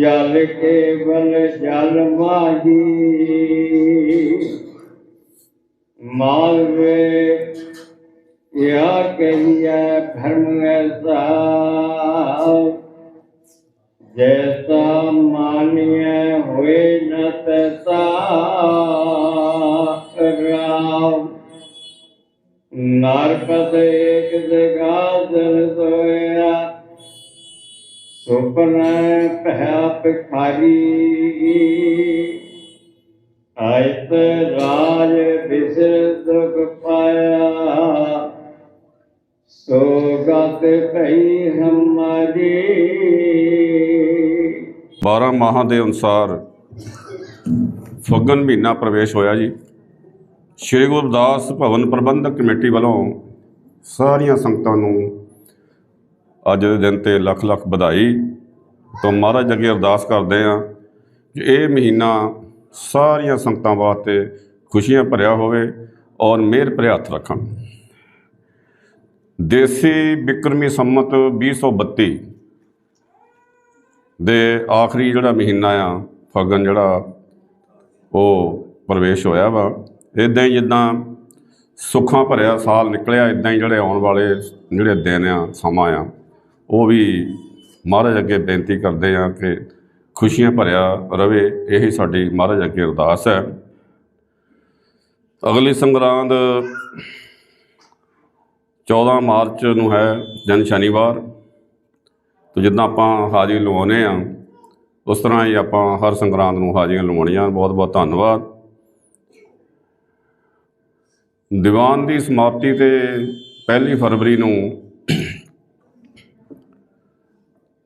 ਬੁੱਧ ਜਲ ਕੇਵਲ ਜਲ ਮਾਹੀ ਮਾਲਵੇ ਯਾ ਕਹੀਐ ਭਰਮ ਐਸਾ ਜੈਸਾ ਮਾਨਿਐ ਹੋਏ ਨ ਤੈਸਾ ਰਾਮ ਨਰਪਤ ਏਕ ਜਗਾ ਜਲ ਸੋਇਆ ਸੁਪਨ ਭਇਆ ਭਿਖਾਰੀ। ਆਇਤ ਰਾਜ ਬਿਸਰ ਦੁਖ ਪਾਇਆ ਸੋ ਗਤ ਭਈ ਹਮਾਰੀ। 12 ਮਾਹਾਂ ਦੇ ਅਨੁਸਾਰ ਫੱਗਣ ਮਹੀਨਾ ਪ੍ਰਵੇਸ਼ ਹੋਇਆ ਜੀ। ਸ਼੍ਰੀ ਗੁਰਦਾਸ ਭਵਨ ਪ੍ਰਬੰਧਕ ਕਮੇਟੀ ਵੱਲੋਂ ਸਾਰੀਆਂ ਸੰਗਤਾਂ ਨੂੰ ਅੱਜ ਦੇ ਦਿਨ ਤੇ ਲੱਖ ਲੱਖ ਵਧਾਈ ਤੋਂ ਮਹਾਰਾਜ ਅੱਗੇ ਅਰਦਾਸ ਕਰਦੇ ਹਾਂ ਕਿ ਇਹ ਮਹੀਨਾ ਸਾਰੀਆਂ ਸੰਗਤਾਂ ਵਾਸਤੇ ਖੁਸ਼ੀਆਂ ਭਰਿਆ ਹੋਵੇ ਔਰ ਮਿਹਰ ਭਰਿਆ ਹੱਥ ਰੱਖਣ। ਦੇਸੀ ਬਿਕਰਮੀ ਸੰਮਤ 2032 ਦੇ ਆਖਰੀ ਜਿਹੜਾ ਮਹੀਨਾ ਆ ਫਗਨ ਜਿਹੜਾ ਉਹ ਪ੍ਰਵੇਸ਼ ਹੋਇਆ ਵਾ ਇਦਾਂ ਹੀ ਜਿੱਦਾਂ ਸੁੱਖਾਂ ਭਰਿਆ ਸਾਲ ਨਿਕਲਿਆ ਇਦਾਂ ਹੀ ਜਿਹੜੇ ਆਉਣ ਵਾਲੇ ਜਿਹੜੇ ਦਿਨ ਆ, ਸਮਾਂ ਆ। ਉਹ ਵੀ ਮਹਾਰਾਜ ਅੱਗੇ ਬੇਨਤੀ ਕਰਦੇ ਆ ਕਿ ਖੁਸ਼ੀਆਂ ਭਰਿਆ ਰਵੇ, ਇਹੀ ਸਾਡੀ ਮਹਾਰਾਜ ਅੱਗੇ ਅਰਦਾਸ ਹੈ। ਅਗਲੀ ਸੰਗਰਾਂਦ 14 ਮਾਰਚ ਨੂੰ ਹੈ ਦਿਨ ਸ਼ਨੀਵਾਰ। ਤੋ ਜਿੱਦਾਂ ਆਪਾਂ ਹਾਜ਼ਰੀ ਲਵਾਉਂਦੇ ਆ ਉਸ ਤਰ੍ਹਾਂ ਹੀ ਆਪਾਂ ਹਰ ਸੰਗਰਾਂਦ ਨੂੰ ਹਾਜ਼ਰੀਆਂ ਲਵਾਉਣੀਆਂ ਬਹੁਤ ਬਹੁਤ ਧੰਨਵਾਦ। ਦੀਵਾਨ ਦੀ ਸਮਾਪਤੀ ਤੇ ਪਹਿਲੀ ਫਰਵਰੀ ਨੂੰ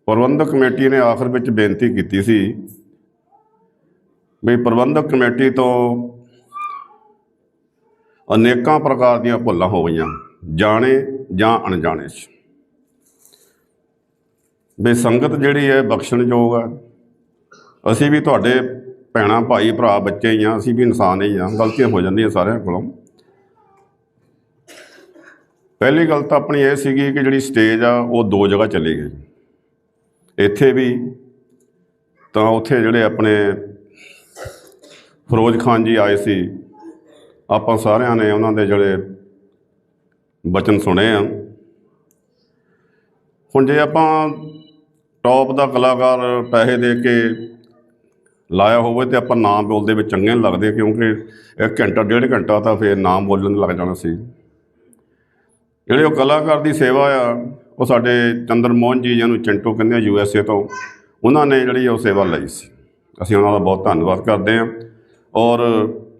ਪ੍ਰਬੰਧਕ ਕਮੇਟੀ ਨੇ ਆਖਰ ਵਿੱਚ ਬੇਨਤੀ ਕੀਤੀ ਸੀ ਵੀ ਪ੍ਰਬੰਧਕ ਕਮੇਟੀ ਤੋਂ ਅਨੇਕਾਂ ਪ੍ਰਕਾਰ ਦੀਆਂ ਭੁੱਲਾਂ ਹੋ ਗਈਆਂ, ਜਾਣੇ ਜਾਂ ਅਣਜਾਣੇ 'ਚ। ਵੀ ਸੰਗਤ ਜਿਹੜੀ ਹੈ ਬਖਸ਼ਣਯੋਗ ਹੈ ਅਸੀਂ ਵੀ ਤੁਹਾਡੇ ਭੈਣਾਂ, ਭਾਈ, ਭਰਾ, ਬੱਚੇ ਹੀ ਆ, ਅਸੀਂ ਵੀ ਇਨਸਾਨ ਹੀ ਆ, ਗਲਤੀਆਂ ਹੋ ਜਾਂਦੀਆਂ ਸਾਰਿਆਂ ਕੋਲੋਂ। ਪਹਿਲੀ ਗੱਲ ਤਾਂ ਆਪਣੀ ਇਹ ਸੀਗੀ ਕਿ ਜਿਹੜੀ ਸਟੇਜ ਆ, ਉਹ ਦੋ ਜਗ੍ਹਾ ਚਲੀ ਗਈ। ਇੱਥੇ ਵੀ ਤਾਂ ਉੱਥੇ ਜਿਹੜੇ ਆਪਣੇ ਫਿਰੋਜ਼ ਖਾਨ ਜੀ ਆਏ ਸੀ, ਆਪਾਂ ਸਾਰਿਆਂ ਨੇ ਉਹਨਾਂ ਦੇ ਜਿਹੜੇ ਬਚਨ ਸੁਣੇ ਆ। ਹੁਣ ਜੇ ਆਪਾਂ ਟੌਪ ਦਾ ਕਲਾਕਾਰ ਪੈਸੇ ਦੇ ਕੇ ਲਾਇਆ ਹੋਵੇ ਤੇ ਆਪਾਂ ਨਾਮ ਬੋਲਦੇ ਵਿੱਚ ਚੰਗੇ ਨਹੀਂ ਲੱਗਦੇ ਕਿਉਂਕਿ ਇੱਕ ਘੰਟਾ, ਡੇਢ ਘੰਟਾ ਤਾਂ ਫਿਰ ਨਾਮ ਬੋਲਣ ਲੱਗ ਜਾਣਾ ਸੀ। ਜਿਹੜੇ ਉਹ ਕਲਾਕਾਰ ਦੀ ਸੇਵਾ ਆ ਉਹ ਸਾਡੇ ਚੰਦਰ ਮੋਹਨ ਜੀ ਜਿਹਨੂੰ ਚਿੰਟੂ ਕਹਿੰਦੇ ਆ ਯੂ ਐਸ ਏ ਤੋਂ, ਉਹਨਾਂ ਨੇ ਜਿਹੜੀ ਉਹ ਸੇਵਾ ਲਈ ਸੀ। ਅਸੀਂ ਉਹਨਾਂ ਦਾ ਬਹੁਤ ਧੰਨਵਾਦ ਕਰਦੇ ਹਾਂ। ਔਰ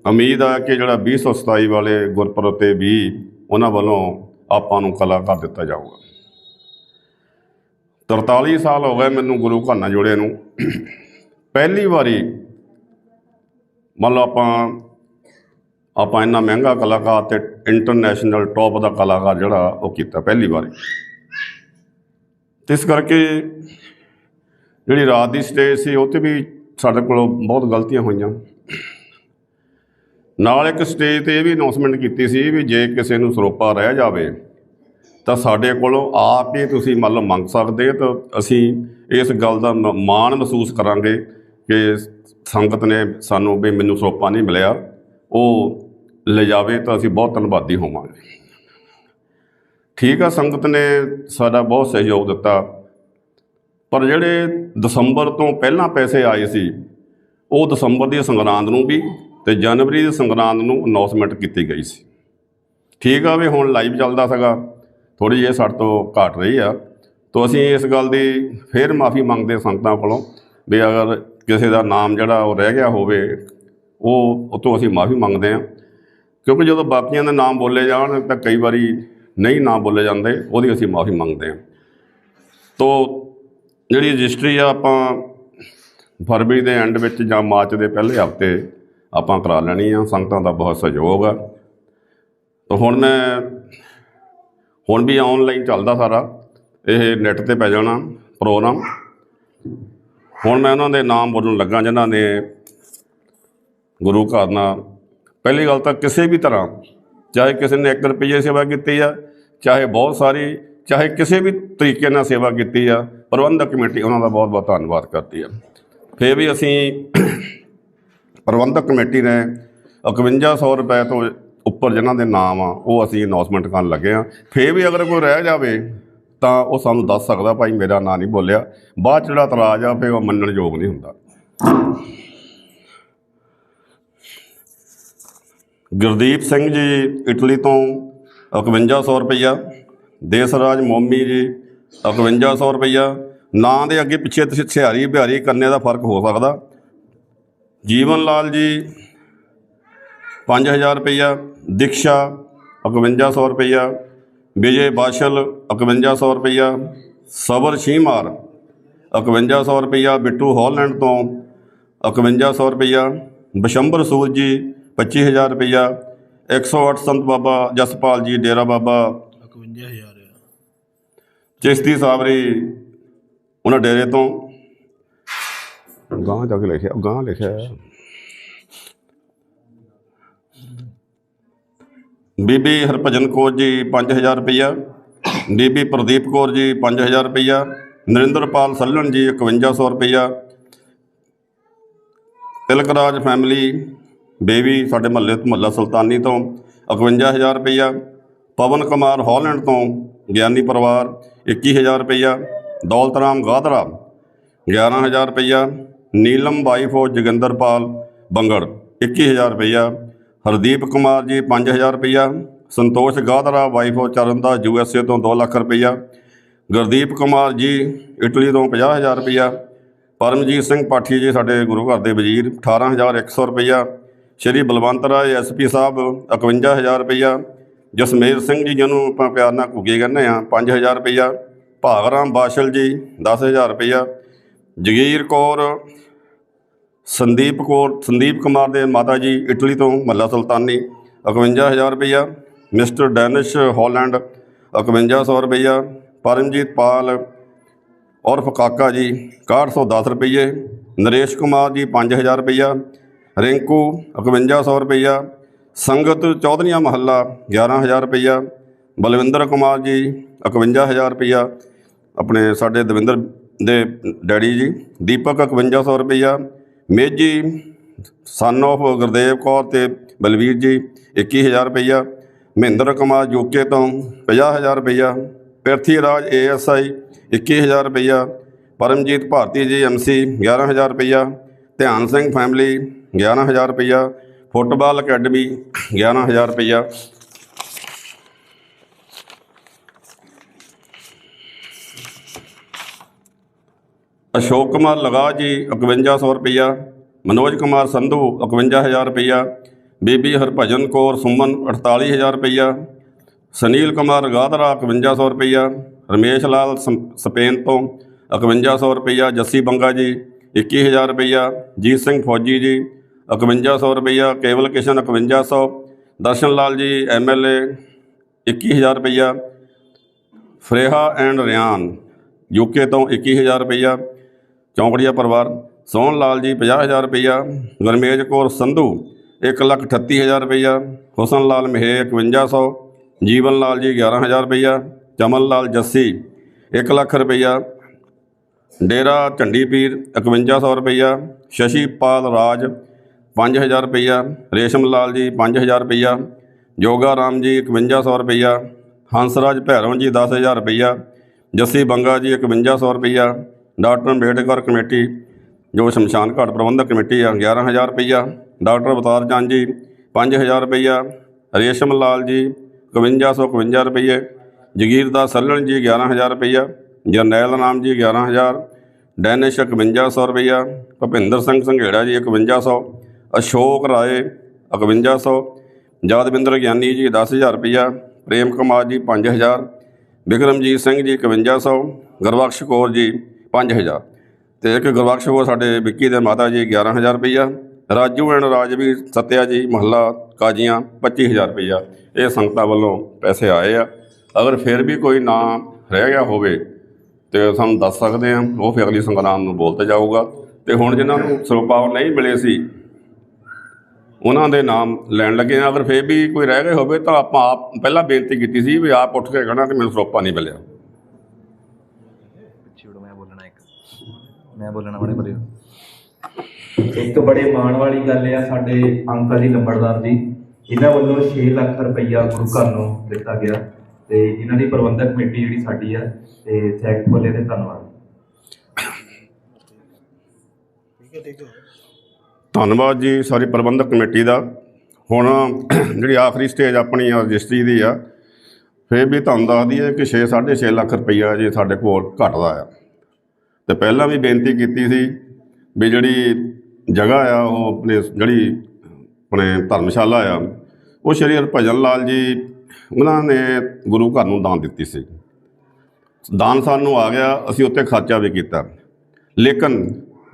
ਉਮੀਦ ਆ ਕਿ ਜਿਹੜਾ 2027 ਵਾਲੇ ਗੁਰਪੁਰਬ ਤੇ ਵੀ ਉਹਨਾਂ ਵੱਲੋਂ ਆਪਾਂ ਨੂੰ ਕਲਾਕਾਰ ਦਿੱਤਾ ਜਾਊਗਾ। 43 ਸਾਲ ਹੋ ਗਏ ਮੈਨੂੰ ਗੁਰੂ ਘਰ ਨਾਲ ਜੁੜੇ ਨੂੰ। ਪਹਿਲੀ ਵਾਰੀ ਮੰਨ ਲਓ ਆਪਾਂ ਆਪਾਂ ਇੰਨਾ ਮਹਿੰਗਾ ਕਲਾਕਾਰ ਤੇ ਇੰਟਰਨੈਸ਼ਨਲ ਟੌਪ ਦਾ ਕਲਾਕਾਰ ਜਿਹੜਾ ਉਹ ਕੀਤਾ, ਪਹਿਲੀ ਵਾਰੀ। ਤੇ ਇਸ ਕਰਕੇ ਜਿਹੜੀ ਰਾਤ ਦੀ ਸਟੇਜ ਸੀ ਉਹ ਤੇ ਵੀ ਸਾਡੇ ਕੋਲੋਂ ਬਹੁਤ ਗਲਤੀਆਂ ਹੋਈਆਂ। ਨਾਲ ਇੱਕ ਸਟੇਜ ਤੇ ਇਹ ਵੀ ਅਨਾਉਂਸਮੈਂਟ ਕੀਤੀ ਸੀ ਵੀ ਜੇ ਕਿਸੇ ਨੂੰ ਸਰੋਪਾ ਰਹਿ ਜਾਵੇ, ਤਾਂ ਸਾਡੇ ਕੋਲੋਂ ਆਪ ਹੀ ਤੁਸੀਂ ਮੰਨ ਲਓ ਮੰਗ ਸਕਦੇ ਹੋ, ਤਾਂ ਅਸੀਂ ਇਸ ਗੱਲ ਦਾ ਮ- ਮਾਣ ਮਹਿਸੂਸ ਕਰਾਂਗੇ ਕਿ ਸੰਗਤ ਨੇ ਸਾਨੂੰ ਵੀ ਮੈਨੂੰ ਸਰੋਪਾ ਨਹੀਂ ਮਿਲਿਆ। ਉਹ ਲੈ ਜਾਵੇ ਤਾਂ ਅਸੀਂ ਬਹੁਤ ਧੰਨਵਾਦੀ ਹੋਵਾਂਗੇ। ਠੀਕ ਆ, ਸੰਗਤ ਨੇ ਸਾਡਾ ਬਹੁਤ ਸਹਿਯੋਗ ਦਿੱਤਾ। ਪਰ ਜਿਹੜੇ ਦਸੰਬਰ ਤੋਂ ਪਹਿਲਾਂ ਪੈਸੇ ਆਏ ਸੀ, ਉਹ ਦਸੰਬਰ ਦੀ ਸੰਗਰਾਂਦ ਨੂੰ ਵੀ ਤੇ ਜਨਵਰੀ ਦੀ ਸੰਗਰਾਂਦ ਨੂੰ ਅਨਾਉਂਸਮੈਂਟ ਕੀਤੀ ਗਈ ਸੀ। ਠੀਕ ਆ ਵੀ ਹੁਣ ਲਾਈਵ ਚੱਲਦਾ ਸੀਗਾ ਥੋੜੀ ਜਿਹੀ ਸਾਡੇ ਤੋਂ ਘਟ ਰਹੀ ਆ। ਤੋਂ ਅਸੀਂ ਇਸ ਗੱਲ ਦੀ ਫੇਰ ਮਾਫੀ ਮੰਗਦੇ ਸੰਗਤਾਂ ਕੋਲੋਂ ਵੀ ਅਗਰ ਕਿਸੇ ਦਾ ਨਾਮ ਜਿਹੜਾ ਉਹ ਰਹਿ ਗਿਆ ਹੋਵੇ, ਉਹ ਉਹ ਅਸੀਂ ਮਾਫੀ ਮੰਗਦੇ ਹਾਂ। ਕਿਉਂਕਿ ਜਦੋਂ ਬਾਕੀਆਂ ਦੇ ਨਾਮ ਬੋਲੇ ਜਾਣ, ਤਾਂ ਕਈ ਵਾਰੀ ਨਹੀਂ ਨਾ ਬੋਲੇ ਜਾਂਦੇ, ਉਹਦੀ ਅਸੀਂ ਮਾਫੀ ਮੰਗਦੇ ਹਾਂ। ਤੋ ਜਿਹੜੀ ਰਜਿਸਟਰੀ ਆ, ਆਪਾਂ ਫਰਵਰੀ ਦੇ ਐਂਡ ਵਿੱਚ ਜਾਂ ਮਾਰਚ ਦੇ ਪਹਿਲੇ ਹਫ਼ਤੇ ਆਪਾਂ ਕਰਾ ਲੈਣੀ ਆ, ਸੰਗਤਾਂ ਦਾ ਬਹੁਤ ਸਹਿਯੋਗ ਆ। ਤਾਂ ਹੁਣ ਮੈਂ, ਹੁਣ ਵੀ ਆਨਲਾਈਨ ਚੱਲਦਾ ਸਾਰਾ, ਇਹ ਨੈੱਟ ਤੇ ਪੈ ਜਾਣਾ ਪ੍ਰੋਗਰਾਮ ਹੁਣ ਮੈਂ ਉਹਨਾਂ ਦੇ ਨਾਮ ਬੋਲਣ ਲੱਗਾ, ਜਿਨ੍ਹਾਂ ਨੇ ਗੁਰੂ ਘਰ ਨਾਲ, ਪਹਿਲੀ ਗੱਲ ਤਾਂ ਕਿਸੇ ਵੀ ਤਰ੍ਹਾਂ ਚਾਹੇ ਕਿਸੇ ਨੇ 1 ਰੁਪਏ ਸੇਵਾ ਕੀਤੀ ਆ, ਚਾਹੇ ਬਹੁਤ ਸਾਰੀ, ਚਾਹੇ ਕਿਸੇ ਵੀ ਤਰੀਕੇ ਨਾਲ ਸੇਵਾ ਕੀਤੀ ਆ, ਪ੍ਰਬੰਧਕ ਕਮੇਟੀ ਉਹਨਾਂ ਦਾ ਬਹੁਤ ਬਹੁਤ ਧੰਨਵਾਦ ਕਰਦੀ ਆ। ਫਿਰ ਵੀ ਅਸੀਂ ਪ੍ਰਬੰਧਕ ਕਮੇਟੀ ਨੇ 5100 ਰੁਪਏ ਤੋਂ ਉੱਪਰ ਜਿਨ੍ਹਾਂ ਦੇ ਨਾਮ ਆ, ਉਹ ਅਸੀਂ ਅਨਾਉਂਸਮੈਂਟ ਕਰਨ ਲੱਗੇ ਆ। ਫਿਰ ਵੀ ਅਗਰ ਕੋਈ ਰਹਿ ਜਾਵੇ, ਤਾਂ ਉਹ ਸਾਨੂੰ ਦੱਸ ਸਕਦਾ, ਭਾਈ ਮੇਰਾ ਨਾਂ ਨਹੀਂ ਬੋਲਿਆ। ਬਾਅਦ 'ਚ ਜਿਹੜਾ ਇਤਰਾਜ਼ ਆ, ਫਿਰ ਉਹ ਮੰਨਣ ਯੋਗ ਨਹੀਂ ਹੁੰਦਾ। ਗੁਰਦੀਪ ਸਿੰਘ ਜੀ ਇਟਲੀ ਤੋਂ 5100 ਰੁਪਈਆ, ਦੇਸਰਾਜ ਮੋਮੀ ਜੀ 5100 ਰੁਪਈਆ, ਨਾਂ ਦੇ ਅੱਗੇ ਪਿੱਛੇ ਤੁਸੀਂ ਸਿਹਾਰੀ ਬਿਹਾਰੀ ਕਰਨੇ ਦਾ ਫ਼ਰਕ ਹੋ ਸਕਦਾ। ਜੀਵਨ ਲਾਲ ਜੀ 5000 ਰੁਪਈਆ, ਦਿਕਸ਼ਾ 5100 ਰੁਪਈਆ, ਵਿਜੇ ਬਾਸ਼ਲ 5100 ਰੁਪਈਆ, ਸਬਰ ਸ਼ੀਮਾਰ 5100 ਰੁਪਈਆ, ਬਿੱਟੂ ਹਾਲੈਂਡ ਤੋਂ 5100 ਰੁਪਈਆ, ਬਸ਼ੰਬਰ ਸੂਰ ਜੀ 25000 ਰੁਪਈਆ 108 ਸੰਤ ਬਾਬਾ ਜਸਪਾਲ ਜੀ ਡੇਰਾ ਬਾਬਾ। 51000 ਚਿਸ਼ਤੀ ਸਾਬਰੀ ਉਹਨਾਂ ਡੇਰੇ ਤੋਂ। ਗਾਂ ਜਾ ਕੇ ਲਿਖਿਆ ਗਾਂ ਲਿਖਿਆ। ਬੀਬੀ ਹਰਭਜਨ ਕੌਰ ਜੀ 5000 ਰੁਪਈਆ ਬੀਬੀ ਪ੍ਰਦੀਪ ਕੌਰ ਜੀ 5000 ਰੁਪਈਆ ਨਰਿੰਦਰਪਾਲ ਸੱਲਣ ਜੀ 5100 ਰੁਪਈਆ ਤਿਲਕਰਾਜ ਫੈਮਿਲੀ ਬੇਬੀ ਸਾਡੇ ਮਹੱਲੇ ਮਹੱਲਾ ਸੁਲਤਾਨੀ ਤੋਂ 51000 ਰੁਪਈਆ, ਪਵਨ ਕੁਮਾਰ ਹਾਲੈਂਡ ਤੋਂ, ਗਿਆਨੀ ਪਰਿਵਾਰ 21000 ਰੁਪਈਆ ਦੌਲਤ ਰਾਮ ਗਾਦਰਾ 11000 ਰੁਪਈਆ, ਨੀਲਮ ਵਾਈਫ ਆਫ ਜੋਗਿੰਦਰਪਾਲ ਬੰਗੜ 21000 ਰੁਪਈਆ, ਹਰਦੀਪ ਕੁਮਾਰ ਜੀ 5000 ਰੁਪਈਆ, Santosh Gadra wife of Charandas U S A ਤੋਂ 2 ਲੱਖ ਰੁਪਈਆ, ਗੁਰਦੀਪ ਕੁਮਾਰ ਜੀ ਇਟਲੀ ਤੋਂ 50000 ਰੁਪਈਆ, ਪਰਮਜੀਤ ਸਿੰਘ ਪਾਠੀ ਜੀ ਸਾਡੇ ਗੁਰੂ ਘਰ ਦੇ ਵਜ਼ੀਰ 18100 ਰੁਪਈਆ ਸ਼੍ਰੀ ਬਲਵੰਤ ਰਾਏ ਐਸਪੀ ਸਾਹਿਬ 51000 ਰੁਪਈਆ। ਜਸਮੇਰ ਸਿੰਘ ਜੀ, ਜਿਹਨੂੰ ਆਪਾਂ ਪਿਆਰ ਨਾਲ ਘੁੱਗੇ ਕਹਿੰਦੇ ਆ 5000 ਰੁਪਈਆ। ਭਾਗਰਾਮ ਬਾਸ਼ਲ ਜੀ 10000 ਰੁਪਈਆ। ਜਗੀਰ ਕੌਰ, ਸੰਦੀਪ ਕੌਰ, ਸੰਦੀਪ ਕੁਮਾਰ ਦੇ ਮਾਤਾ ਜੀ, ਇਟਲੀ ਤੋਂ, ਮੱਲਾ ਸੁਲਤਾਨੀ 51000 ਰੁਪਈਆ। ਮਿਸਟਰ ਡੈਨਿਸ਼ ਹਾਲੈਂਡ 5100 ਰੁਪਈਆ। ਪਰਮਜੀਤ ਪਾਲ ਔਰਫ ਕਾਕਾ ਜੀ 6110 ਰੁਪਈਏ। ਨਰੇਸ਼ ਕੁਮਾਰ ਜੀ 5000 ਰੁਪਈਆ। ਰਿੰਕੂ 5100 ਰੁਪਈਆ, ਸੰਗਤ, ਚੌਧਰੀਆਂ ਮਹੱਲਾ 11000 ਰੁਪਈਆ, ਬਲਵਿੰਦਰ ਕੁਮਾਰ ਜੀ 51000 ਰੁਪਈਆ, ਆਪਣੇ ਸਾਡੇ ਦਵਿੰਦਰ ਦੇ ਡੈਡੀ ਜੀ, ਦੀਪਕ 5100 ਰੁਪਈਆ, ਮੇਜੀ ਸਨ of ਗੁਰਦੇਵ ਕੌਰ ਤੇ ਬਲਵੀਰ ਜੀ 21000 ਰੁਪਈਆ, ਮਹਿੰਦਰ ਕੁਮਾਰ ਯੂਕੇ ਤੋਂ 50000 ਰੁਪਈਆ ਪਿਰਥੀ ਰਾਜ ਏਐਸਆਈ 21000 ਰੁਪਈਆ, ਪਰਮਜੀਤ ਭਾਰਤੀ ਜੀ ਐਮਸੀ 11000 ਰੁਪਈਆ, ਧਿਆਨ ਸਿੰਘ ਫੈਮਿਲੀ 11000 ਰੁਪਈਆ ਫੁੱਟਬਾਲ ਅਕੈਡਮੀ 11000 ਰੁਪਈਆ ਅਸ਼ੋਕ ਕੁਮਾਰ ਲਗਾ ਜੀ 5100 ਰੁਪਈਆ ਮਨੋਜ ਕੁਮਾਰ ਸੰਧੂ 51000 ਰੁਪਈਆ ਬੀਬੀ ਹਰਭਜਨ ਕੌਰ ਸੁਮਨ 48000 ਰੁਪਈਆ ਸੁਨੀਲ ਕੁਮਾਰ ਗਾਦਰਾ 5100 ਰੁਪਈਆ ਰਮੇਸ਼ ਲਾਲ ਸਮ- ਸਪੇਨ ਤੋਂ 5100 ਰੁਪਈਆ ਜੱਸੀ ਬੰਗਾ ਜੀ 21000 ਰੁਪਈਆ ਜੀਤ ਸਿੰਘ ਫੌਜੀ ਜੀ 5100 ਰੁਪਈਆ, ਕੇਵਲ ਕਿਸ਼ਨ 5100 ਦਰਸ਼ਨ ਲਾਲ ਜੀ ਐਮਐਲਏ 21000 ਰੁਪਈਆ। ਫਰੇਹਾ ਐਂਡ ਰਿਆਨ, ਯੂਕੇ ਤੋਂ 21000 ਰੁਪਈਆ। ਚੌਂਕੜੀਆ ਪਰਿਵਾਰ, ਸੋਹਣ ਲਾਲ ਜੀ 50000 ਰੁਪਈਆ। ਗੁਰਮੇਜ ਕੌਰ ਸੰਧੂ 138000 ਰੁਪਈਆ। ਹੁਸਨ ਲਾਲ ਮਹੇ 5100 ਜੀਵਨ ਲਾਲ ਜੀ 11000 ਰੁਪਈਆ। ਚਮਨ ਲਾਲ ਜੱਸੀ 1 ਲੱਖ ਰੁਪਈਆ। ਡੇਰਾ ਝੰਡੀ ਪੀਰ 5100 ਰੁਪਈਆ। ਸ਼ਸ਼ੀਪਾਲ ਰਾਜ 5000 ਰੁਪਈਆ, ਰੇਸ਼ਮ ਲਾਲ ਜੀ 5000 ਰੁਪਈਆ, ਜੋਗਾ ਰਾਮ ਜੀ 5100 ਰੁਪਈਆ, ਹੰਸਰਾਜ ਭੈਰਵ ਜੀ 10000 ਰੁਪਈਆ, ਜੱਸੀ ਬੰਗਾ ਜੀ 5100 ਰੁਪਈਆ, ਡਾਕਟਰ ਅੰਬੇਡਕਰ ਕਮੇਟੀ, ਜੋ ਸ਼ਮਸ਼ਾਨ ਘਾਟ ਪ੍ਰਬੰਧਕ ਕਮੇਟੀ ਆ 11000 ਰੁਪਈਆ, ਡਾਕਟਰ ਅਵਤਾਰ ਚੰਦ ਜੀ 5000 ਰੁਪਈਆ, ਰੇਸ਼ਮ ਲਾਲ ਜੀ 5151 ਰੁਪਈਏ, ਜਗੀਰ ਜਗੀਰਦਾਸ ਸੱਲਣ ਜੀ 11000 ਰੁਪਈਆ, ਜਰਨੈਲ ਨਾਮ ਜੀ 11000 ਡੈਨਿਸ਼ 5100 ਰੁਪਈਆ, ਭੁਪਿੰਦਰ ਸਿੰਘ ਸੰਘੇੜਾ ਜੀ 5100 ਅਸ਼ੋਕ ਰਾਏ 5100 ਯਾਦਵਿੰਦਰ ਗਿਆਨੀ ਜੀ 10000 ਰੁਪਈਆ, ਪ੍ਰੇਮ ਕੁਮਾਰ ਜੀ 5000 ਵਿਕਰਮਜੀਤ ਸਿੰਘ ਜੀ 5100 ਗੁਰਬਖਸ਼ ਕੌਰ ਜੀ 5000 ਤੇ ਇੱਕ ਗੁਰਬਖਸ਼ ਕੌਰ ਸਾਡੇ ਵਿੱਕੀ ਦੇ ਮਾਤਾ ਜੀ 11000 ਰੁਪਈਆ, ਰਾਜੂ ਐਂਡ ਰਾਜਵੀਰ ਸਤਿਆ ਜੀ ਮਹੱਲਾ ਕਾਜੀਆਂ 25000 ਰੁਪਈਆ। ਇਹ ਸੰਗਤਾਂ ਵੱਲੋਂ ਪੈਸੇ ਆਏ ਆ। ਅਗਰ ਫਿਰ ਵੀ ਕੋਈ ਨਾਂ ਰਹਿ ਗਿਆ ਹੋਵੇ ਤੇ ਸਾਨੂੰ ਦੱਸ ਸਕਦੇ ਆ, ਉਹ ਫਿਰ ਅਗਲੀ ਸੰਗਰਾਮ ਨੂੰ ਬੋਲਤੇ ਜਾਊਗਾ। ਤੇ ਹੁਣ ਜਿਨ੍ਹਾਂ ਨੂੰ ਸਰੋਪਾਵ ਨਹੀਂ ਮਿਲੇ ਸੀ ਉਹਨਾਂ ਦੇ ਨਾਮ ਲੈਣ ਲੱਗੇ ਆ ਅਗਰ ਫਿਰ ਵੀ ਕੋਈ ਰਹਿ ਗਏ ਹੋਵੇ ਤਾਂ ਆਪਾਂ ਆਪ ਪਹਿਲਾਂ ਬੇਨਤੀ ਕੀਤੀ ਸੀ ਵੀ ਆਪ ਉੱਠ ਕੇ ਕਹਿਣਾ ਕਿ ਮੈਨੂੰ ਸਰੋਪਾ ਨਹੀਂ ਮਿਲਿਆ। ਉੱਚੀ ਉਡੋ ਮੈਂ ਬੋਲਣਾ ਇੱਕ। ਮੈਂ ਬੋਲਣਾ ਬੜੇ ਬੜੇ ਇੱਕ ਬੜੇ ਮਾਣ ਵਾਲੀ ਗੱਲ ਆ ਸਾਡੇ ਅੰਕਲ ਜੀ ਲੰਬੜਦਾਰ ਜੀ। ਇਹਨਾਂ ਵੱਲੋਂ 6 ਲੱਖ ਰੁਪਈਆ ਗੁਰੂ ਘਰ ਨੂੰ ਦਿੱਤਾ ਗਿਆ ਤੇ ਇਹਨਾਂ ਦੀ ਪ੍ਰਬੰਧਕ ਕਮੇਟੀ ਜਿਹੜੀ ਸਾਡੀ ਆ ਤੇ ਥੈਂਕਫੁਲ ਹੈ ਤੇ ਧੰਨਵਾਦ। ਧੰਨਵਾਦ ਜੀ ਸਾਰੀ ਪ੍ਰਬੰਧਕ ਕਮੇਟੀ ਦਾ। ਹੁਣ ਜਿਹੜੀ ਆਖਰੀ ਸਟੇਜ ਆਪਣੀ ਆ ਰਜਿਸਟਰੀ ਦੀ ਆ, ਫਿਰ ਵੀ ਤੁਹਾਨੂੰ ਦੱਸਦੀ ਹੈ ਕਿ 6 6.5 ਲੱਖ ਰੁਪਈਆ ਜੇ ਸਾਡੇ ਕੋਲ ਘਟਦਾ ਆ। ਤੇ ਪਹਿਲਾਂ ਵੀ ਬੇਨਤੀ ਕੀਤੀ ਸੀ ਵੀ ਜਿਹੜੀ ਜਗ੍ਹਾ ਆ, ਉਹ ਆਪਣੇ ਜਿਹੜੀ ਆਪਣੇ ਧਰਮਸ਼ਾਲਾ ਆ, ਉਹ ਸ਼੍ਰੀ ਹਰਭਜਨ ਲਾਲ ਜੀ ਉਹਨਾਂ ਨੇ ਗੁਰੂ ਘਰ ਨੂੰ ਦਾਨ ਦਿੱਤੀ ਸੀ। ਦਾਨ ਸਾਨੂੰ ਆ ਗਿਆ, ਅਸੀਂ ਉੱਤੇ ਖਰਚਾ ਵੀ ਕੀਤਾ। ਲੇਕਿਨ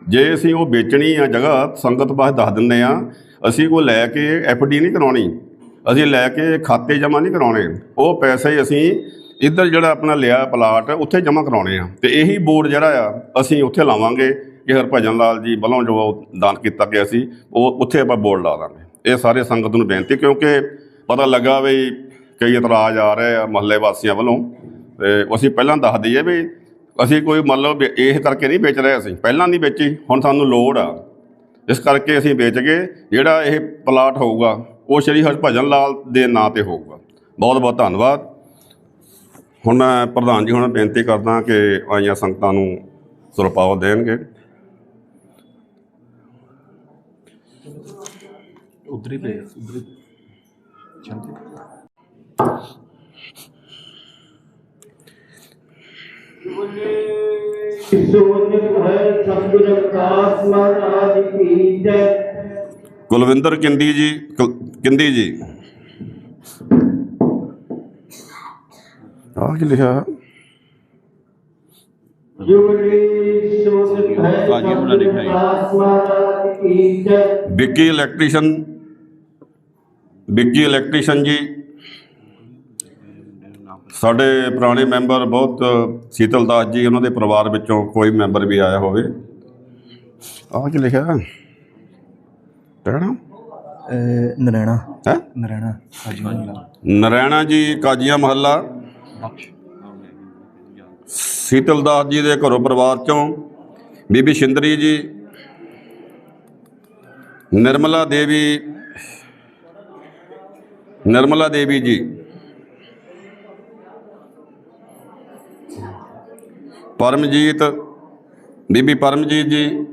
ਜੇ ਅਸੀਂ ਉਹ ਵੇਚਣੀ ਆ ਜਗ੍ਹਾ, ਸੰਗਤ ਪਾਸ ਦੱਸ ਦਿੰਦੇ ਆ, ਅਸੀਂ ਉਹ ਲੈ ਕੇ ਡੀ ਨਹੀਂ ਕਰਾਉਣੀ, ਅਸੀਂ ਲੈ ਕੇ ਖਾਤੇ ਜਮ੍ਹਾਂ ਨਹੀਂ ਕਰਾਉਣੇ, ਉਹ ਪੈਸੇ ਅਸੀਂ ਇੱਧਰ ਜਿਹੜਾ ਆਪਣਾ ਲਿਆ ਪਲਾਟ, ਉੱਥੇ ਜਮ੍ਹਾਂ ਕਰਾਉਣੇ ਆ। ਤੇ ਇਹੀ ਬੋਰਡ ਜਿਹੜਾ ਆ, ਅਸੀਂ ਉੱਥੇ ਲਾਵਾਂਗੇ, ਕਿ ਹਰਭਜਨ ਲਾਲ ਜੀ ਵੱਲੋਂ ਜੋ ਦਾਨ ਕੀਤਾ ਗਿਆ ਸੀ, ਉਹ ਉੱਥੇ ਆਪਾਂ ਬੋਰਡ ਲਾ ਦਾਂਗੇ। ਇਹ ਸਾਰੇ ਸੰਗਤ ਨੂੰ ਬੇਨਤੀ, ਕਿਉਂਕਿ ਪਤਾ ਲੱਗਾ ਵੀ ਕਈ ਇਤਰਾਜ਼ ਆ ਰਹੇ ਆ ਮਹੱਲੇ ਵਾਸੀਆਂ ਵੱਲੋਂ, ਤੇ ਅਸੀਂ ਪਹਿਲਾਂ ਦੱਸ ਦਈਏ ਵੀ ਅਸੀਂ ਕੋਈ ਮੰਨ ਲਓ ਇਹ ਕਰਕੇ ਨਹੀਂ ਵੇਚ ਰਹੇ ਅਸੀਂ, ਪਹਿਲਾਂ ਨਹੀਂ ਵੇਚੀ, ਹੁਣ ਸਾਨੂੰ ਲੋੜ ਆ। ਇਸ ਕਰਕੇ ਅਸੀਂ ਵੇਚ ਗਏ, ਜਿਹੜਾ ਇਹ ਪਲਾਟ ਹੋਊਗਾ, ਉਹ ਸ਼੍ਰੀ ਹਰਭਜਨ ਲਾਲ ਦੇ ਨਾਂ ਤੇ ਹੋਊਗਾ। ਬਹੁਤ ਬਹੁਤ ਧੰਨਵਾਦ। ਹੁਣ ਮੈਂ ਪ੍ਰਧਾਨ ਜੀ ਹੁਣ ਬੇਨਤੀ ਕਰਦਾ ਕਿ ਆਈਆਂ ਸੰਗਤਾਂ ਨੂੰ ਸੁਰਪਾਵ ਦੇਣਗੇ। ਉਧਰ ਹੀ ਪਏ ਉਧਰ ਹੀ। ਸੋਨਿਤ ਹੈ ਸਤਿਗੁਰ ਰਵਿਦਾਸ ਮਹਾਰਾਜ ਕੀ ਜੈ ਕੁਲਵਿੰਦਰ ਕਿੰਦੀ ਜੀ ਕੁਲ- ਕਿੰਦੀ ਜੀ ਆਹ ਕੀ ਲਿਖਿਆ ਜੁਗਲੀ ਸੋਨਿਤ ਹੈ ਸਤਿਗੁਰ ਰਵਿਦਾਸ ਮਹਾਰਾਜ ਕੀ ਜੈ ਵਿੱਕੀ ਇਲੈਕਟ੍ਰੀਸ਼ਨ ਵਿੱਕੀ ਇਲੈਕਟ੍ਰੀਸ਼ਨ ਜੀ ਸਾਡੇ ਪੁਰਾਣੇ ਮੈਂਬਰ ਬਹੁਤ ਸੀਤਲ ਦਾਸ ਜੀ ਉਹਨਾਂ ਦੇ ਪਰਿਵਾਰ ਵਿੱਚੋਂ ਕੋਈ ਮੈਂਬਰ ਵੀ ਆਇਆ ਹੋਵੇ। ਆਹ ਕੀ ਲਿਖਿਆ? ਟਹਿਣਾ ਨਰੈਣਾ। ਹੈ? ਨਰੈਣਾ ਨਰੈਣਾ ਜੀ ਕਾਜੀਆਂ ਮਹੱਲਾ। ਸੀਤਲ ਦਾਸ ਜੀ ਦੇ ਘਰੋਂ ਪਰਿਵਾਰ ਚੋਂ ਬੀਬੀ ਸ਼ਿੰਦਰੀ ਜੀ ਨਿਰਮਲਾ ਦੇਵੀ ਨਿਰਮਲਾ ਦੇਵੀ ਜੀ। ਪਰਮਜੀਤ ਬੀਬੀ ਪਰਮਜੀਤ ਜੀ।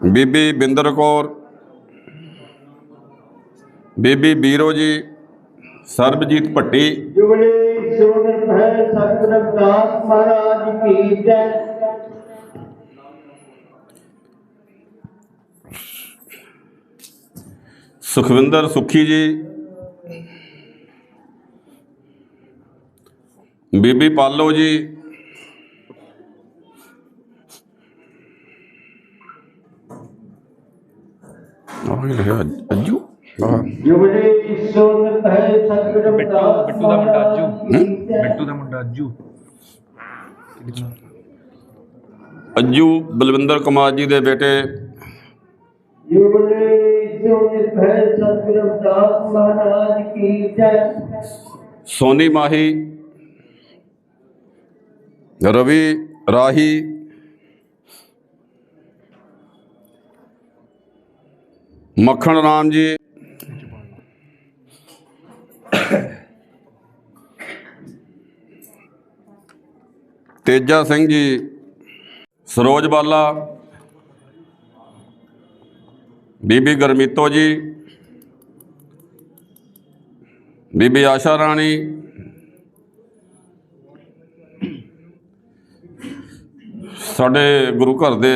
ਬੀਬੀ ਬਿੰਦਰ ਕੌਰ। ਬੀਬੀ ਬੀਰੋ ਜੀ ਸਰਬਜੀਤ ਭੱਟੀ। ਜੁਗਲੀ ਸੋਨਿਤ ਹੈ ਸਤਿਗੁਰ ਰਵਿਦਾਸ ਮਹਾਰਾਜ ਕੀ ਜੈ। ਸੁਖਵਿੰਦਰ ਸੁਖੀ ਜੀ ਬੀਬੀ ਪਾਲੋ ਜੀ। ਆਹ ਲਿਖਿਆ ਅੱਜੂ। ਆਹ ਜੁਗਲੀ ਸੋਨਿਤ ਹੈ ਸਤਿਗੁਰ ਰਵਿਦਾਸ ਬਿੱਟੂ ਦਾ ਮੁੰਡਾ ਅੱਜੂ। ਜੈ। ਬਿੱਟੂ ਦਾ ਮੁੰਡਾ ਅੱਜੂ। ਅੱਜੂ ਬਲਵਿੰਦਰ ਕੁਮਾਰ ਜੀ ਦੇ ਬੇਟੇ। ਜੁਗਲੀ ਸੋਨਿਤ ਹੈ ਸਤਿਗੁਰ ਰਵਿਦਾਸ ਮਹਾਰਾਜ ਕੀ ਜੈ। ਸੋਨੀ ਮਾਹੀ। ਰਵੀ ਰਾਹੀ। ਮੱਖਣ ਰਾਮ ਜੀ। ਤੇਜਾ ਸਿੰਘ ਜੀ। ਸਰੋਜ ਬਾਲਾ। ਬੀਬੀ ਗਰਮੀਤੋ ਜੀ। ਬੀਬੀ ਆਸ਼ਾ ਰਾਣੀ। ਸਾਡੇ ਗੁਰੂ ਘਰ ਦੇ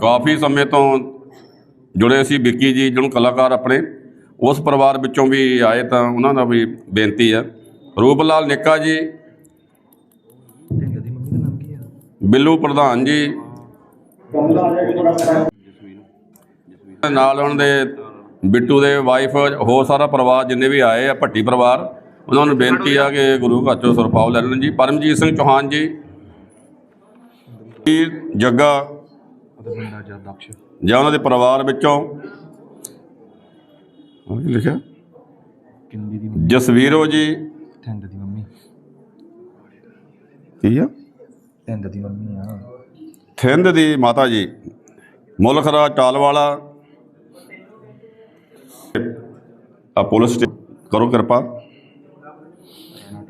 ਕਾਫੀ ਸਮੇਂ ਤੋਂ ਜੁੜੇ ਸੀ ਵਿੱਕੀ ਜੀ ਜਿਹਨੂੰ ਕਲਾਕਾਰ ਆਪਣੇ। ਉਸ ਪਰਿਵਾਰ ਵਿੱਚੋਂ ਵੀ ਆਏ ਤਾਂ ਉਹਨਾਂ ਦਾ ਵੀ ਬੇਨਤੀ ਹੈ ਰੂਪ ਲਾਲ ਨਿੱਕਾ ਜੀ। ਬਿੱਲੂ ਪ੍ਰਧਾਨ ਜੀ। ਨਾਲ ਉਹਨਾਂ ਦੇ ਬਿੱਟੂ ਦੇ ਵਾਈਫ ਹੋਰ ਸਾਰਾ ਪਰਿਵਾਰ ਜਿੰਨੇ ਵੀ ਆਏ ਆ ਭੱਟੀ ਪਰਿਵਾਰ। ਉਹਨਾਂ ਨੂੰ ਬੇਨਤੀ ਆ ਕਿ ਗੁਰੂ ਘਰ ਚੋਂ ਸੁਰਪਾਵ ਲੈ ਲੈਣ ਜੀ। ਪਰਮਜੀਤ ਸਿੰਘ ਚੌਹਾਨ ਜੀ ਜੱਗਾ ਜਾਂ ਉਹਨਾਂ ਦੇ ਪਰਿਵਾਰ ਵਿੱਚੋਂ। ਉਹ ਕੀ ਲਿਖਿਆ? ਕਿੰਦੀ ਦੀ ਜਸਵੀਰੋ ਜੀ। ਥਿੰਦ ਦੀ ਮੰਮੀ। ਕੀ ਆ? ਥਿੰਦ ਦੀ ਮੰਮੀ ਆ। ਥਿੰਦ ਦੀ ਮਾਤਾ ਜੀ। ਮੁਲਖਰਾ ਟਾਲਵਾਲਾ ਆ ਪੁਲਿਸ ਕਰੋ ਕਿਰਪਾ।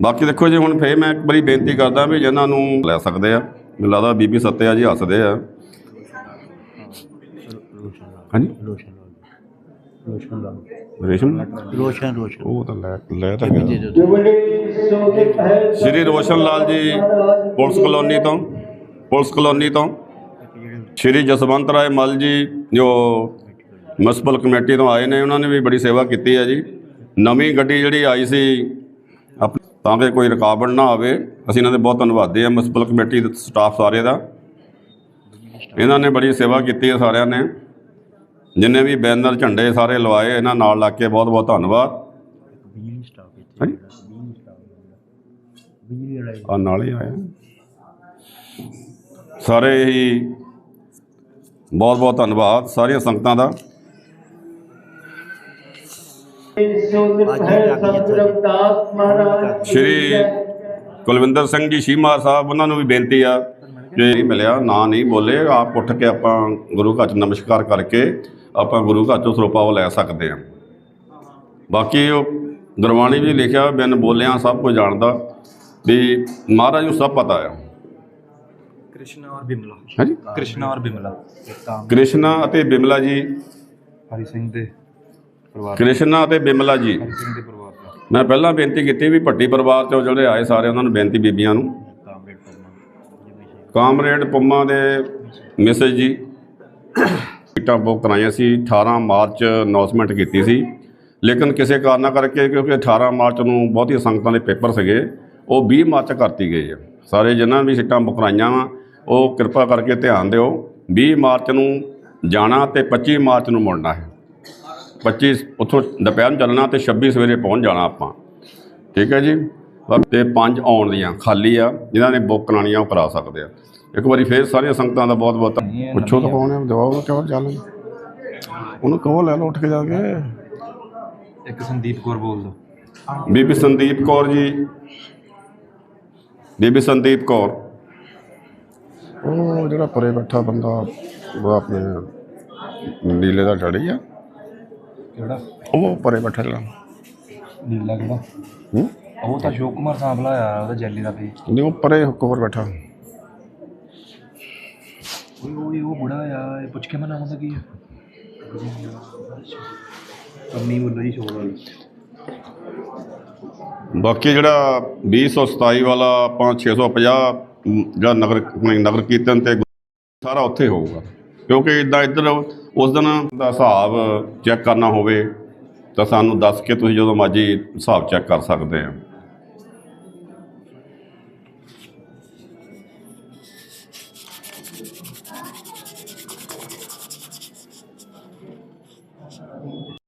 ਬਾਕੀ ਦੇਖੋ ਜੀ ਹੁਣ ਫੇਰ ਮੈਂ ਇੱਕ ਵਾਰੀ ਬੇਨਤੀ ਕਰਦਾ ਵੀ ਜਿਨ੍ਹਾਂ ਨੂੰ ਲੈ ਸਕਦੇ ਆ ਮੈਨੂੰ ਲੱਗਦਾ ਬੀਬੀ ਸੱਤਿਆ ਜੀ ਹੱਸਦੇ ਆ। ਹਾਂਜੀ? ਰੋਸ਼ਨ ਰੋਸ਼ਨ। ਉਹ ਤਾਂ ਲੈ ਲੈ ਤਾਂ ਗਿਆ। ਸ਼੍ਰੀ ਰੋਸ਼ਨ ਲਾਲ ਜੀ ਪੁਲਿਸ ਕਲੋਨੀ ਤੋਂ ਪੁਲਿਸ ਕਲੋਨੀ ਤੋਂ। ਸ਼੍ਰੀ ਜਸਵੰਤ ਰਾਏ ਮਲ ਜੀ ਜੋ ਮਿਊਨਿਸਪਲ ਕਮੇਟੀ ਤੋਂ ਆਏ ਨੇ ਉਹਨਾਂ ਨੇ ਵੀ ਬੜੀ ਸੇਵਾ ਕੀਤੀ ਹੈ ਜੀ। ਨਵੀਂ ਗੱਡੀ ਜਿਹੜੀ ਆਈ ਸੀ ਤਾਂ ਕਿ ਕੋਈ ਰੁਕਾਵਟ ਨਾ ਆਵੇ। ਅਸੀਂ ਇਹਨਾਂ ਦੇ ਬਹੁਤ ਧੰਨਵਾਦੀ ਹਾਂ ਮਿਊਨਿਸਪਲ ਕਮੇਟੀ ਦੇ ਸਟਾਫ ਸਾਰੇ ਦਾ। ਇਹਨਾਂ ਨੇ ਬੜੀ ਸੇਵਾ ਕੀਤੀ ਹੈ ਸਾਰਿਆਂ ਨੇ। ਜਿੰਨੇ ਵੀ ਬੈਨਰ, ਝੰਡੇ ਸਾਰੇ ਲਵਾਏ, ਇਹਨਾਂ ਨਾਲ ਲੱਗ ਕੇ ਬਹੁਤ ਬਹੁਤ ਧੰਨਵਾਦ ਆ ਨਾਲ ਹੀ ਆਇਆ। ਸਾਰੇ ਹੀ ਬਹੁਤ ਬਹੁਤ ਧੰਨਵਾਦ ਸਾਰੀਆਂ ਸੰਗਤਾਂ ਦਾ। ਸ਼੍ਰੀ। ਕੁਲਵਿੰਦਰ ਸਿੰਘ ਜੀ ਸ਼ੀਮਾਰ ਸਾਹਿਬ ਉਹਨਾਂ ਨੂੰ ਵੀ ਬੇਨਤੀ ਆ ਜੇ ਨਹੀਂ ਮਿਲਿਆ ਨਾ ਨਹੀਂ ਬੋਲੇ ਆਪ ਉੱਠ ਕੇ ਆਪਾਂ ਗੁਰੂ ਘਰ 'ਚ ਨਮਸਕਾਰ ਕਰਕੇ ਆਪਾਂ ਗੁਰੂ ਘਰ ਤੋਂ ਸਰੋਪਾ ਉਹ ਲੈ ਸਕਦੇ ਹਾਂ ਬਾਕੀ ਉਹ ਗੁਰਬਾਣੀ ਵੀ ਲਿਖਿਆ ਬਿਨ ਬੋਲਿਆਂ ਸਭ ਕੁਝ ਜਾਣਦਾ। ਵੀ ਮਹਾਰਾਜ ਨੂੰ ਸਭ ਪਤਾ ਹੈ ਕ੍ਰਿਸ਼ਨਾ ਔਰ ਬਿਮਲਾ। ਹਾਂਜੀ। ਕ੍ਰਿਸ਼ਨਾ ਔਰ ਬਿਮਲਾ। ਕ੍ਰਿਸ਼ਨਾ ਅਤੇ ਬਿਮਲਾ ਜੀ ਹਰੀ ਸਿੰਘ ਦੇ ਕ੍ਰਿਸ਼ਨਾ ਅਤੇ ਬਿਮਲਾ ਜੀ। ਮੈਂ ਪਹਿਲਾਂ ਬੇਨਤੀ ਕੀਤੀ ਵੀ ਭੱਟੀ ਪਰਿਵਾਰ ਚੋਂ ਜਿਹੜੇ ਆਏ ਸਾਰੇ ਉਹਨਾਂ ਨੂੰ ਬੇਨਤੀ ਬੀਬੀਆਂ ਨੂੰ। ਕਾਮਰੇਡ ਪੰਮਾ ਦੇ ਮੈਸੇਜ ਜੀ। ਟਿਕਟਾਂ ਬੁੱਕ ਕਰਾਈਆਂ ਸੀ 18 ਮਾਰਚ ਅਨਾਉਂਸਮੈਂਟ ਕੀਤੀ ਸੀ। ਲੇਕਿਨ ਕਿਸੇ ਕਾਰਨਾਂ ਕਰਕੇ ਕਿਉਂਕਿ 18 ਮਾਰਚ ਨੂੰ ਬਹੁਤੀਆਂ ਸੰਗਤਾਂ ਦੇ ਪੇਪਰ ਸੀਗੇ ਉਹ 20 ਮਾਰਚ ਕਰਤੀ ਗਈ ਹੈ ਸਾਰੇ ਜਿਨ੍ਹਾਂ ਵੀ ਸੀਟਾਂ ਬੁੱਕ ਕਰਾਈਆਂ ਵਾ ਉਹ ਕਿਰਪਾ ਕਰਕੇ ਧਿਆਨ ਦਿਓ 20 ਮਾਰਚ ਨੂੰ ਜਾਣਾ ਤੇ 25 ਮਾਰਚ ਨੂੰ ਮੁੜਨਾ ਹੈ। 25 ਉੱਥੋਂ ਦੁਪਹਿਰ ਨੂੰ ਚੱਲਣਾ ਤੇ 26 ਸਵੇਰੇ ਪਹੁੰਚ ਜਾਣਾ ਆਪਾਂ। ਠੀਕ ਹੈ ਜੀ? ਤੇ ਪੰਜ ਆਉਣ ਦੀਆਂ ਖਾਲੀ ਆ ਜਿਨ੍ਹਾਂ ਨੇ ਬੁੱਕ ਕਰਾਉਣੀਆਂ ਉਹ ਕਰਾ ਸਕਦੇ ਆ। ਇੱਕ ਵਾਰੀ ਫੇਰ ਸਾਰੀਆਂ ਸੰਗਤਾਂ ਦਾ ਬਹੁਤ ਬਹੁਤ ਪੁੱਛੋ ਤਾਂ ਕੌਣ ਹੈ ਜਵਾਬ ਕਿਉਂ ਚੱਲ ਉਹਨੂੰ ਕਹੋ ਲੈ ਲਓ ਉੱਠ ਕੇ ਜਾ ਕੇ। ਇੱਕ ਸੰਦੀਪ ਕੌਰ ਬੋਲ ਦੋ ਬੀਬੀ ਸੰਦੀਪ ਕੌਰ ਜੀ। ਬੀਬੀ ਸੰਦੀਪ ਕੌਰ। ਉਹ ਜਿਹੜਾ ਪਰੇ ਬੈਠਾ ਬੰਦਾ ਉਹ ਆਪਣੇ ਨੀਲੇ ਦਾ ਡੜੀ ਆ। ਕਿਹੜਾ? ਉਹ ਪਰੇ ਬੈਠਾ ਜਿਹੜਾ। ਨੀਲਾ ਕਿਹੜਾ? ਹੂੰ? ਉਹ ਤਾਂ ਅਸ਼ੋਕ ਕੁਮਾਰ ਸਾਂਭਲਾ ਆ ਉਹਦਾ ਜੈਲੀ ਦਾ ਪੇ ਨਹੀਂ ਉਹ ਪਰੇ ਕੋਰ ਬੈਠਾ। ਓਏ ਓਏ ਉਹ ਬੁੜਾ ਆ ਇਹ ਪੁੱਛ ਕੇ ਮੈਂ ਨਾਮ ਉਹਦਾ ਕੀ ਹੈ ਅੰਮੀ ਮੁੱਲਾ ਜੀ ਸ਼ੋਰ ਵਾਲੀ। ਬਾਕੀ ਜਿਹੜਾ 227 ਵਾਲਾ ਆਪਾਂ 650 ਮ, ਜਿਹੜਾ ਨਗਰ ਨਗਰ ਕੀਰਤਨ ਤੇ ਸਾਰਾ ਉੱਥੇ ਹੋਊਗਾ। ਕਿਉਂਕਿ ਇਦਾਂ ਇੱਧਰ ਉਸ ਦਿਨ ਦਾ ਹਿਸਾਬ ਚੈੱਕ ਕਰਨਾ ਹੋਵੇ ਤਾਂ ਸਾਨੂੰ ਦੱਸ ਕੇ ਤੁਸੀਂ ਜਦੋਂ ਮਰਜ਼ੀ ਹਿਸਾਬ ਚੈੱਕ ਕਰ ਸਕਦੇ ਆ।